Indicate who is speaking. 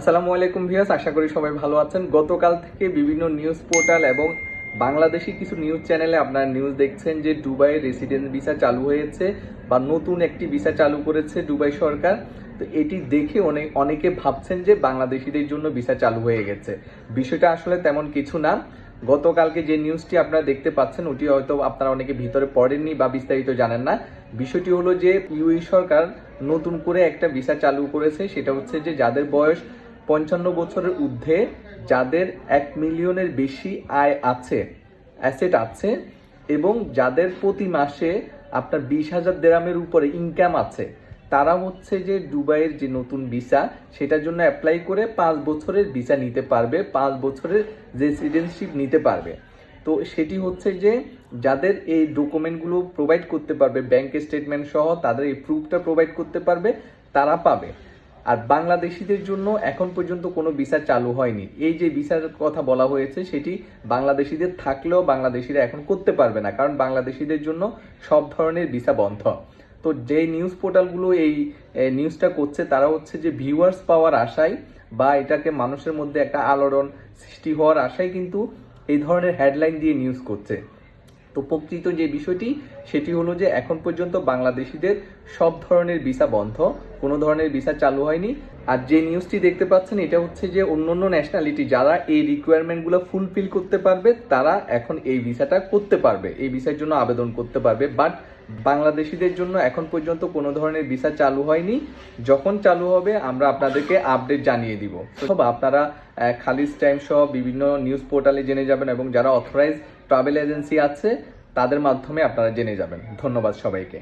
Speaker 1: আসসালামু আলাইকুম ভিয়াস আশা করি সবাই ভালো আছেন। গতকাল থেকে বিভিন্ন নিউজ পোর্টাল এবং বাংলাদেশি কিছু নিউজ চ্যানেলে আপনারা নিউজ দেখছেন যে দুবাইয়ে রেসিডেন্স ভিসা চালু হয়েছে বা নতুন একটি ভিসা চালু করেছে দুবাই সরকার। তো এটি দেখে অনেক অনেকে ভাবছেন যে বাংলাদেশিদের জন্য ভিসা চালু হয়ে গেছে। বিষয়টা আসলে তেমন কিছু না। গতকালকে যে নিউজটি আপনারা দেখতে পাচ্ছেন, ওটি হয়তো আপনারা অনেকে ভিতরে পড়েননি বা বিস্তারিত জানেন না। বিষয়টি হলো যে ইউই সরকার নতুন করে একটা ভিসা চালু করেছে। সেটা হচ্ছে যে যাদের বয়স পঞ্চান্ন বছরের ঊর্ধ্বে যাদের এক মিলিয়নের বেশি আয় আছে, অ্যাসেট আছে এবং যাদের প্রতি মাসে আপনার বিশ হাজার দেরামের উপরে ইনকাম আছে তারা হচ্ছে যে দুবাইয়ের যে নতুন ভিসা সেটার জন্য অ্যাপ্লাই করে পাঁচ বছরের ভিসা নিতে পারবে, পাঁচ বছরের রেসিডেন্সিপ নিতে পারবে। তো সেটি হচ্ছে যে যাদের এই ডকুমেন্টগুলো প্রোভাইড করতে পারবে ব্যাংকের স্টেটমেন্ট সহ তাদের এই প্রুফটা প্রোভাইড করতে পারবে, তারা পাবে। আর বাংলাদেশিদের জন্য এখন পর্যন্ত কোনো ভিসা চালু হয়নি। এই যে ভিসার কথা বলা হয়েছে, সেটি বাংলাদেশিদের থাকলেও বাংলাদেশিরা এখন করতে পারবে না, কারণ বাংলাদেশিদের জন্য সব ধরনের ভিসা বন্ধ। তো যে নিউজ পোর্টালগুলো এই নিউজটা করছে, তারা হচ্ছে যে ভিউয়ার্স পাওয়ার আশায় বা এটাকে মানুষের মধ্যে একটা আলোড়ন সৃষ্টি হওয়ার আশায় কিন্তু এই ধরনের হেডলাইন দিয়ে নিউজ করছে। তো প্রকৃত যে বিষয়টি, সেটি হলো যে এখন পর্যন্ত বাংলাদেশিদের সব ধরনের ভিসা বন্ধ, কোনো ধরনের ভিসা চালু হয়নি। আর যে নিউজটি দেখতে পাচ্ছেন, এটা হচ্ছে যে অন্য অন্য ন্যাশনালিটি যারা এই রিকোয়ারমেন্টগুলো ফুলফিল করতে পারবে, তারা এখন এই ভিসাটা করতে পারবে, এই ভিসার জন্য আবেদন করতে পারবে। বাট বাংলাদেশিদের জন্য এখন পর্যন্ত কোনো ধরনের ভিসা চালু হয়নি। যখন চালু হবে, আমরা আপনাদেরকে আপডেট জানিয়ে দিব। আপনারা খালিজ টাইম সহ বিভিন্ন নিউজ পোর্টালে জেনে যাবেন এবং যারা অথরাইজ ট্রাভেল এজেন্সি আছে তাদের মাধ্যমে আপনারা জেনে যাবেন। ধন্যবাদ সবাইকে।